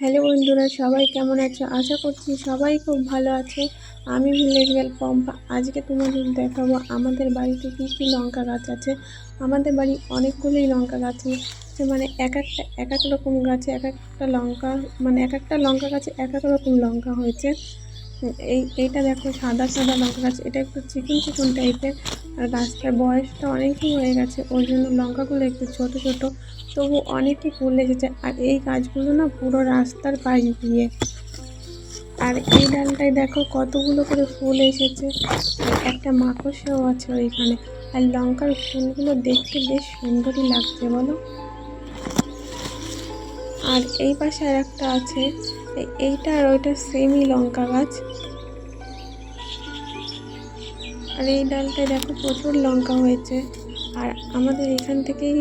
Hello বন্ধুরা, সবাই কেমন আছো? আশা করছি সবাই খুব ভালো আছে। আমি ভিলেজ গেল পম্পা। আজকে তোমাদের দেখাবো আমাদের বাড়িতে কী কী লঙ্কা গাছ আছে। আমাদের বাড়ি অনেকগুলোই লঙ্কা গাছ আছে। মানে এক একটা, এক এক রকম গাছে এক একটা লঙ্কা মানে এক একটা লঙ্কা গাছে এক এক রকম লঙ্কা হয়েছে। এই, এইটা দেখো, সাদা সাদা লঙ্কা গাছ। এটা একটু চিকন চিকন টাইপের। আর গাছটার বয়সটা অনেকই হয়ে গেছে, ওই জন্য লঙ্কাগুলো একটু ছোট ছোট। তবু অনেকই ফুল এসেছে আর এই গাছগুলো না পুরো রাস্তার পাশ দিয়ে। আর এই ডালটায় দেখো কতগুলো করে ফুল এসেছে। একটা মাকড়সাও আছে ওইখানে। আর লঙ্কার ফুলগুলো দেখতে বেশ সুন্দরই লাগছে, বলো? আর এই পাশে আর একটা আছে, এইটা আর ওইটা সেমই লঙ্কা গাছ। আর এই ডালটায় দেখো প্রচুর লঙ্কা হয়েছে। আর আমাদের এখান থেকেই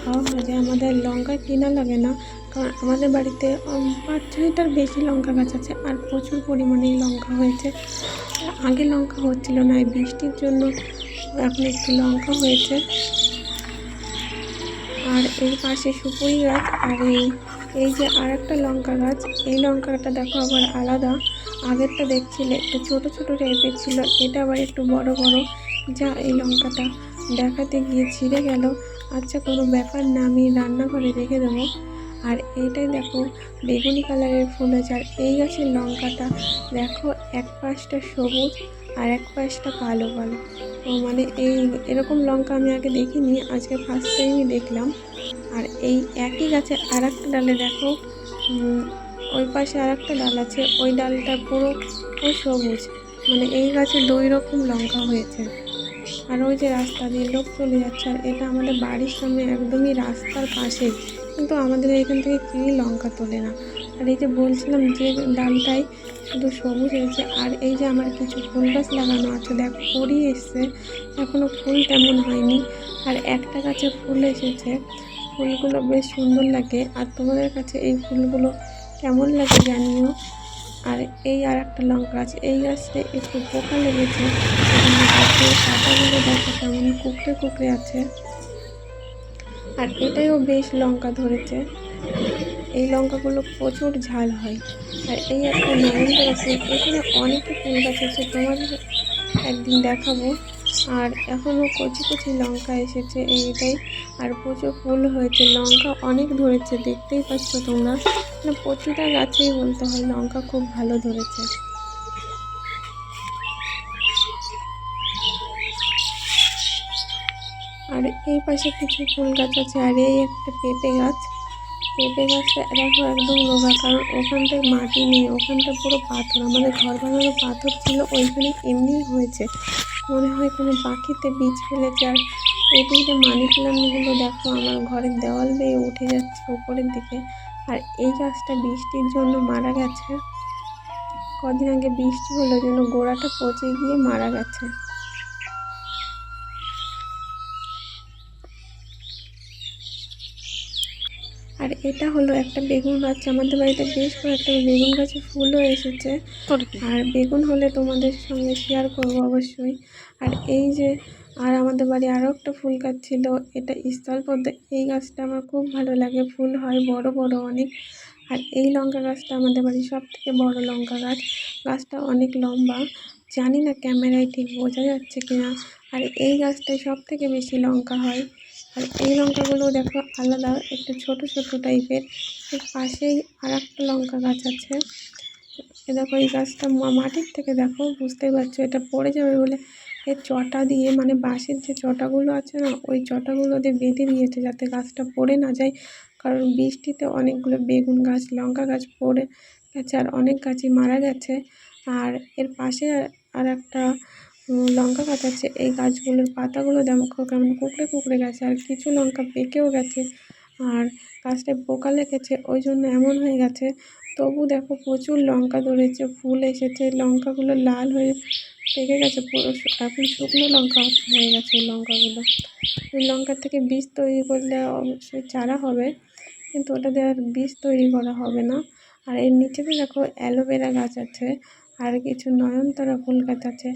খাওয়া হয়ে যায় আমাদের লঙ্কা কেনা লাগে না। কারণ আমাদের বাড়িতে পাঁচ ছয়টার বেশি লঙ্কা গাছ আছে আর প্রচুর পরিমাণেই লঙ্কা হয়েছে। আগে লঙ্কা হচ্ছিল না, এই বৃষ্টির জন্য এখন একটু লঙ্কা হয়েছে। আর এর পাশে সুপুরি গাছ আর এই এই যে আর একটা লঙ্কা গাছ, এই লঙ্কাটা দেখো আবার আলাদা। আগেরটা দেখছিলে, একটু ছোট ছোট টাইপের ছিল, এটা আবার একটু বড় বড়। যা এই লঙ্কাটা দেখাতে গিয়ে ছিঁড়ে গেল। আচ্ছা কোনো ব্যাপার না, আমি রান্নাঘরে রেখে দেবো। আর এইটাই দেখো, বেগুনি কালারের ফুল আছে আর এই গাছের লঙ্কাটা দেখো, এক পাশটা সবুজ আর এক পাশটা কালো কালো। ও মানে এই এরকম লঙ্কা আমি আগে দেখিনি, আজকে ফার্স্ট টাইমই দেখলাম। আর এই একই গাছে আর একটা ডালে দেখো ওই পাশে আর একটা ডাল আছে, ওই ডালটা পুরো ও সবুজ। মানে এই গাছে দুই রকম লঙ্কা হয়েছে। আর ওই যে রাস্তা দিয়ে লোক চলে যাচ্ছে, আর এটা আমাদের বাড়ির সামনে একদমই রাস্তার পাশে। কিন্তু আমাদের এখান থেকে কেউই লঙ্কা তোলে না। আর এই যে বলছিলাম যে ডালটাই শুধু সবুজ হয়েছে, আর এই যে আমার কিছু ফুল গাছ লাগানো আছে, দেখ পরি এসছে এখনও ফুল তেমন হয়নি। আর একটা গাছে ফুল এসেছে, ফুলগুলো বেশ সুন্দর লাগে, আর তোমাদের কাছে এই ফুলগুলো কেমন লাগে জানিও। আর এই আর একটা লঙ্কা গাছ, এই গাছটা একটু পোকা লেগেছে পাতাগুলো দেখো কেমন কুকড়ে কুকড়ে আছে। আর এটাইও বেশ লঙ্কা ধরেছে। এই লঙ্কাগুলো প্রচুর ঝাল হয়। আর এই একটা নরেন্দ্র আছে, এখানে অনেকটা ফুল গাছ আছে, তোমাদের একদিন দেখাবো। আর এখনও কচি কচি লঙ্কা এসেছে এইটাই, আর প্রচুর ফুল হয়েছে, লঙ্কা অনেক ধরেছে, দেখতেই পাচ্ছ তোমরা। মানে প্রতিটা গাছেই বলতে হয় লঙ্কা খুব ভালো ধরেছে। আর এই পাশে কিছু ফুল গাছ আছে, আর এই একটা পেঁপে গাছ। পেঁপে গাছটা দেখো, একদম রোগা কারণ ওখানটায় মাটি নেই, ওখানটা পুরো পাথর। আমাদের ঘর বানানো পাথর ছিল, ওইখানে এমনিই হয়েছে। মনে হয় কোনো পাখিতে বীজ ফেলেছে। আর এদিকে মানি প্লান্টগুলো দেখো, আমার ঘরের দেওয়াল বেয়ে উঠে যাচ্ছে উপরের দিকে। আর এই গাছটা বৃষ্টির জন্য মারা গেছে। কদিন আগে বৃষ্টি হলো জন্য গোড়াটা পচে গিয়ে মারা গেছে। আর এটা হলো একটা বেগুন গাছ। আমাদের বাড়িতে বেশ কয়েকটা বেগুন গাছে ফুলও এসেছে। আর বেগুন হলে তোমাদের সঙ্গে শেয়ার করব অবশ্যই। আর এই যে আর আমাদের বাড়ি আরও একটা ফুল গাছ ছিল এটা স্থলপদ্ম এই গাছটা আমার খুব ভালো লাগে ফুল হয় বড় বড় অনেক। আর এই লঙ্কা গাছটা আমাদের বাড়ির সব থেকে বড় লঙ্কা গাছ। গাছটা অনেক লম্বা। জানি না ক্যামেরায় ঠিক বোঝা যাচ্ছে কিনা। আর এই গাছটায় সব থেকে বেশি লঙ্কা হয়। আর এই লঙ্কাগুলো দেখো আলাদা, একটু ছোট ছোট টাইপের এর পাশেই আর একটা লঙ্কা গাছ আছে। এ দেখো, এই গাছটা মাটির থেকে দেখো, বুঝতেই পারছ, এটা পড়ে যাবে বলে এর চটা দিয়ে মানে বাঁশের যে চটাগুলো আছে না, ওই চটাগুলো দিয়ে বেঁধে দিয়েছে যাতে গাছটা পড়ে না যায়। কারণ বৃষ্টিতে অনেকগুলো বেগুন গাছ, লঙ্কা গাছ পড়ে গেছে, আর অনেক গাছই মারা গেছে। আর এর পাশে আর একটা লঙ্কা আছে এই গাছগুলোর পাতাগুলো দেখো কেমন কুকড়ে কুকড়ে গেছে, আর কিছু লঙ্কা পেকেও গেছে, আর গাছটায় পোকা লেগেছে, ওই জন্য এমন হয়ে গেছে। তবু দেখো প্রচুর লঙ্কা ধরেছে, ফুল এসেছে, লঙ্কাগুলো লাল হয়ে পেকে গেছে, পুরো এখন শুকনো লঙ্কা হয়ে গেছে লঙ্কাগুলো। ওই লঙ্কার থেকে বীজ তৈরি করলে অবশ্যই চারা হবে, কিন্তু ওটা দিয়ে আর বীজ তৈরি করা হবে না। আর এর নিচেতে দেখো অ্যালোভেরা গাছ আছে, আর কিছু নয়নতারা ফুল গাছ আছে।